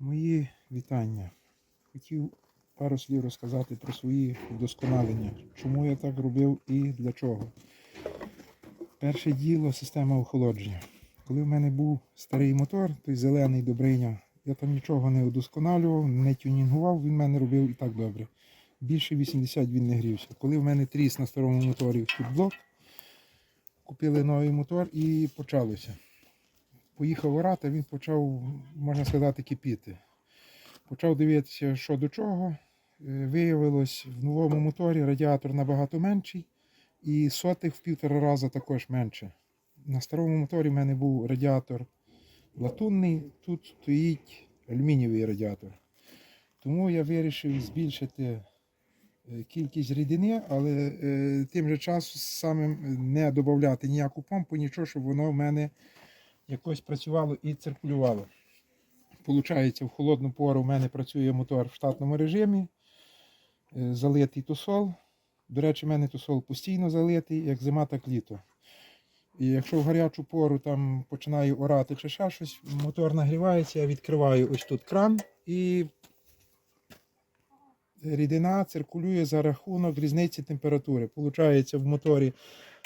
Мої вітання. Хотів пару слів розказати про свої вдосконалення, чому я так робив і для чого. Перше діло система охолодження. Коли в мене був старий мотор, той зелений Добриня, я там нічого не удосконалював, не тюнінгував, він мене робив і так добре. Більше 80 він не грівся. Коли в мене тріс на старому моторі тут блок, купили новий мотор і почалося поїхав орати, він почав, можна сказати, кипіти. Почав дивитися, що до чого. Е, Виявилось, в новому моторі радіатор набагато менший і сотих в півтора рази також менше. На старому моторі в мене був радіатор латунний, тут стоїть алюмінієвий радіатор. Тому я вирішив збільшити е, кількість рідини, але е, тим же часом самим не додати ніяку помпу, нічого, щоб воно в мене якось працювало і циркулювало. Получається, в холодну пору в мене працює мотор в штатному режимі, е, залитий тусол. До речі, в мене тусол постійно залитий, як зима, так літо. І якщо в гарячу пору там починаю орати чи ще щось, мотор нагрівається, я відкриваю ось тут кран і рідина циркулює за рахунок різниці температури. Получається, в моторі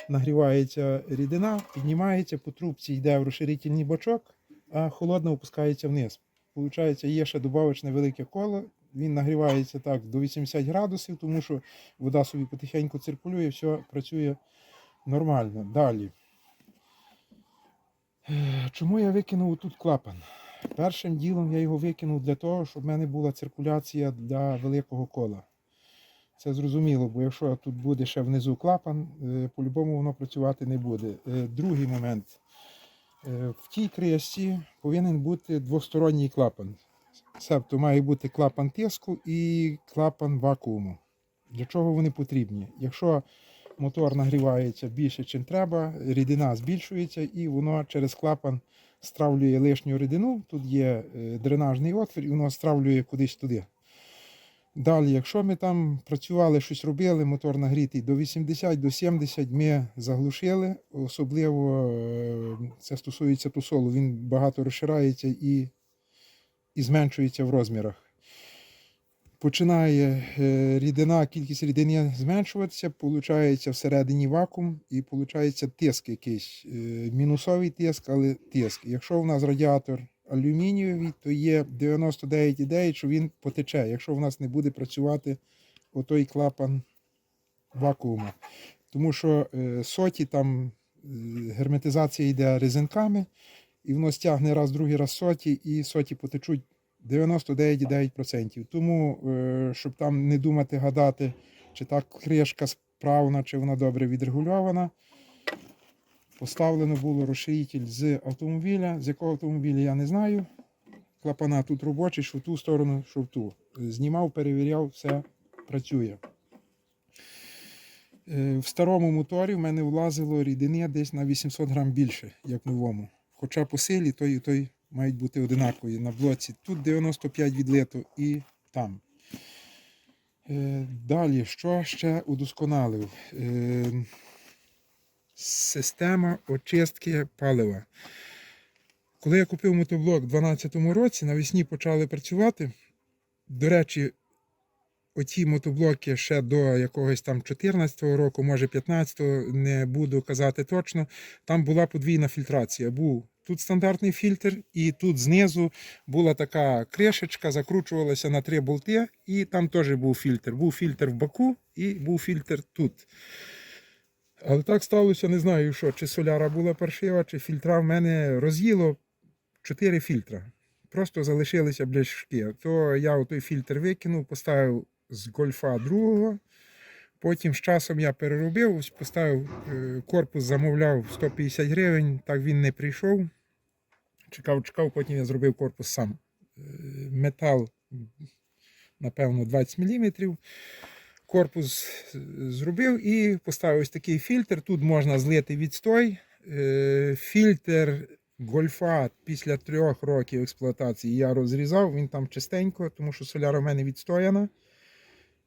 нагрівається рідина, піднімається, по трубці йде в розширительний бачок, а холодна опускається вниз. Получається, є ще добавочне велике коло. Він нагрівається так до 80 градусів, тому що вода собі потихеньку циркулює, все працює нормально. Далі. Чому я викинув тут клапан? Першим ділом я його викинув для того, щоб в мене була циркуляція для великого кола. Це зрозуміло, бо якщо тут буде ще внизу клапан, е, по-любому воно працювати не буде. Е, Другий момент. Е, В тій кришці повинен бути двосторонній клапан. Себто має бути клапан тиску і клапан вакууму. Для чого вони потрібні? Якщо мотор нагрівається більше, ніж треба, рідина збільшується і воно через клапан стравлює лишню рідину. Тут є дренажний отвір, і воно стравлює кудись туди. Далі, якщо ми там працювали, щось робили, мотор нагрітий до 80, до 70 ми заглушили. Особливо е, це стосується тусолу, він багато розширається і, і зменшується в розмірах. Починає е, рідина, кількість рідини зменшуватися, виходить всередині вакуум і виходить тиск якийсь. Е, Мінусовий тиск, але тиск. Якщо у нас радіатор алюмінієвий, то є 99,9, що він потече, якщо в нас не буде працювати отой клапан вакууму. Тому що е, соті там е, герметизація йде резинками, і воно стягне раз, другий раз соті, і соті потечуть 99,9%. Тому, е, щоб там не думати, гадати, чи та кришка справна, чи вона добре відрегульована. Поставлено було розширитель з автомобіля. З якого автомобіля я не знаю. Клапана тут робочий, що в ту сторону, що в ту. Знімав, перевіряв, все працює. Е, В старому моторі в мене влазило рідини десь на 800 грам більше, як в новому. Хоча по силі той і той мають бути одинакові на блоці. Тут 95 відлито і там. Е, Далі, що ще удосконалив? Система очистки палива. Коли я купив мотоблок у 2012 році, навесні почали працювати. До речі, оті мотоблоки ще до якогось там 14-го року, може 15-го, не буду казати точно. Там була подвійна фільтрація. Був тут стандартний фільтр, і тут знизу була така кришечка, закручувалася на три болти, і там теж був фільтр. Був фільтр в боку і був фільтр тут. Але так сталося, не знаю, що, чи соляра була паршива, чи фільтра в мене роз'їло 4 фільтра. Просто залишилися бляшки. То я той фільтр викинув, поставив з гольфа другого. Потім з часом я переробив, поставив е, корпус, замовляв 150 гривень, так він не прийшов. Чекав, чекав, потім я зробив корпус сам. Е, Метал, напевно, 20 мм. Корпус е, зробив і поставив ось такий фільтр. Тут можна злити відстой. Е, Фільтр гольфа після трьох років експлуатації я розрізав, він там чистенько, тому що соляра в мене відстояна.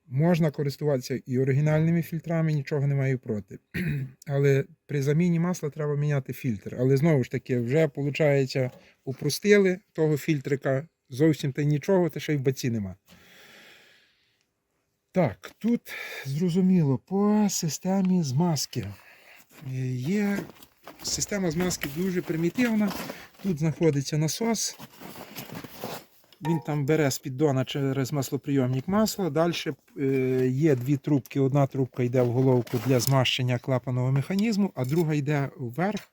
Можна користуватися і оригінальними фільтрами, нічого не маю проти. Але при заміні масла треба міняти фільтр. Але знову ж таки, вже, виходить, упростили того фільтрика, зовсім та нічого, та ще й в баці нема. Так, тут зрозуміло, по системі змазки. Е, Є система змазки дуже примітивна. Тут знаходиться насос. Він там бере з піддона через маслоприйомник масло. Далі е, є дві трубки. Одна трубка йде в головку для змащення клапаного механізму, а друга йде вверх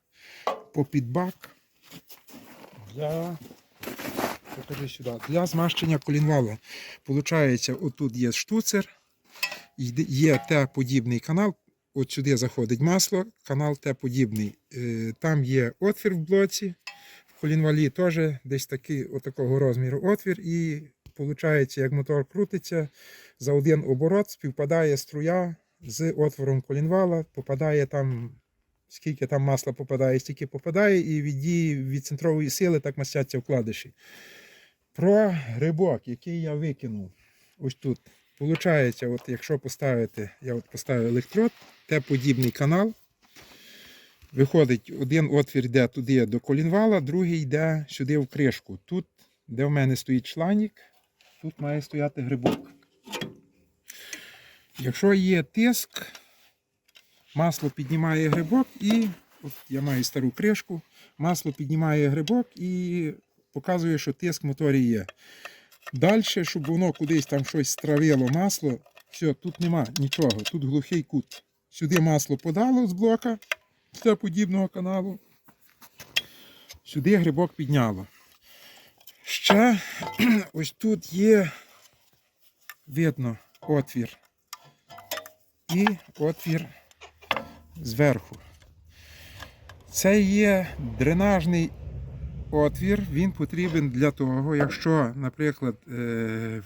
по підбак для, покажи сюди, для змащення колінвалу. Получається, отут є штуцер, є Т-подібний канал. От сюди заходить масло, канал Т-подібний. Е, Там є отвір в блоці. В колінвалі теж десь такий, отакого розміру отвір. І виходить, як мотор крутиться, за один оборот співпадає струя з отвором колінвала, попадає там, скільки там масла попадає, стільки попадає, і від дії від центрової сили так мастяться вкладиші. Про грибок, який я викинув ось тут. Получається, от якщо поставити, я от поставив електрод, Т-подібний канал. Виходить, один отвір йде туди до колінвала, другий йде сюди в кришку. Тут, де в мене стоїть шланік, тут має стояти грибок. Якщо є тиск, масло піднімає грибок і от я маю стару кришку, масло піднімає грибок і показує, що тиск моторі є. Далі, щоб воно кудись там щось стравило масло, все, тут нема нічого, тут глухий кут. Сюди масло подало з блока з подібного каналу. Сюди грибок підняло. Ще ось тут є видно отвір. І отвір зверху. Це є дренажний отвір, він потрібен для того, якщо, наприклад, е,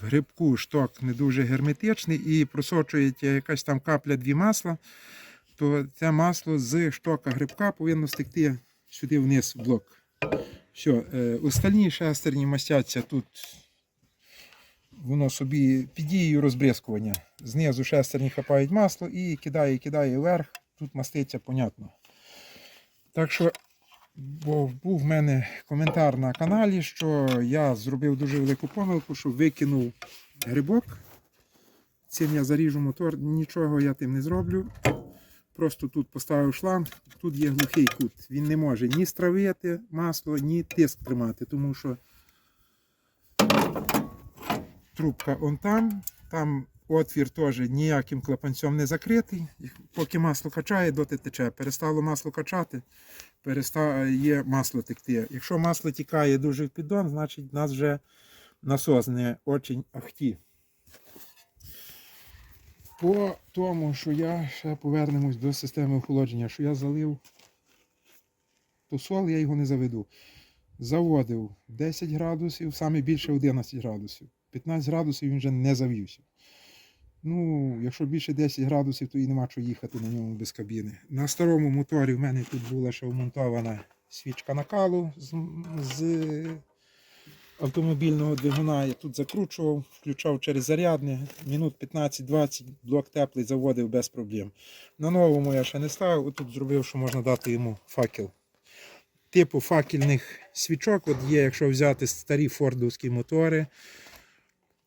в грибку шток не дуже герметичний і просочується якась там капля-дві масла, то це масло з штока грибка повинно стекти сюди вниз в блок. Все, остальні шестерні мастяться тут. Воно собі під дією розбризкування. Знизу шестерні хапають масло і кидає, кидає вверх. Тут маститься, понятно. Так що бо був в мене коментар на каналі, що я зробив дуже велику помилку, що викинув грибок. Цим я заріжу мотор, нічого я тим не зроблю. Просто тут поставив шланг, тут є глухий кут. Він не може ні стравити масло, ні тиск тримати, тому що трубка он там, там отвір теж ніяким клапанцем не закритий. Поки масло качає, доти тече. Перестало масло качати, перестає масло текти. Якщо масло тікає дуже в піддон, значить нас вже насос не очень ахті. По тому, що я ще повернемось до системи охолодження, що я залив посол, я його не заведу. Заводив 10 градусів, саме більше 11 градусів. 15 градусів він вже не завівся. Ну, якщо більше 10 градусів, то і нема чого їхати на ньому без кабіни. На старому моторі в мене тут була ще вмонтована свічка накалу з, з автомобільного двигуна. Я тут закручував, включав через зарядне. Мінут 15-20 блок теплий заводив без проблем. На новому я ще не ставив, отут зробив, що можна дати йому факел. Типу факельних свічок от є, якщо взяти старі фордовські мотори.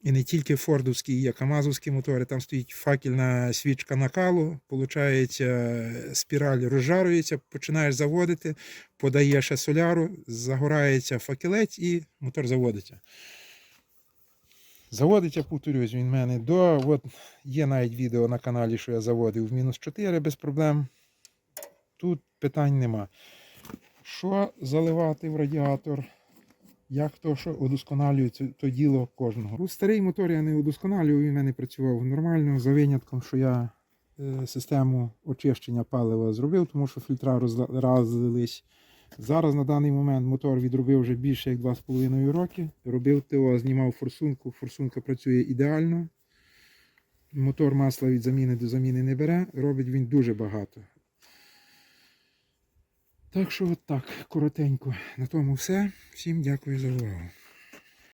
І не тільки фордовські, є камазовські мотори, там стоїть факельна свічка накалу, получається, спіраль розжарується, починаєш заводити, подаєш соляру, загорається факелець і мотор заводиться. Заводиться, повторюсь, він в мене до. От є навіть відео на каналі, що я заводив в мінус 4 без проблем. Тут питань нема. Що заливати в радіатор? Як то, що удосконалює то діло кожного. Ну, старий мотор я не удосконалював, він в мене працював нормально, за винятком, що я е, систему очищення палива зробив, тому що фільтра розлились. Зараз на даний момент мотор відробив вже більше як 2,5 роки. Робив ТО, знімав форсунку. Форсунка працює ідеально. Мотор масла від заміни до заміни не бере, робить він дуже багато. Так що от так, коротенько. На тому все. Всім дякую за увагу.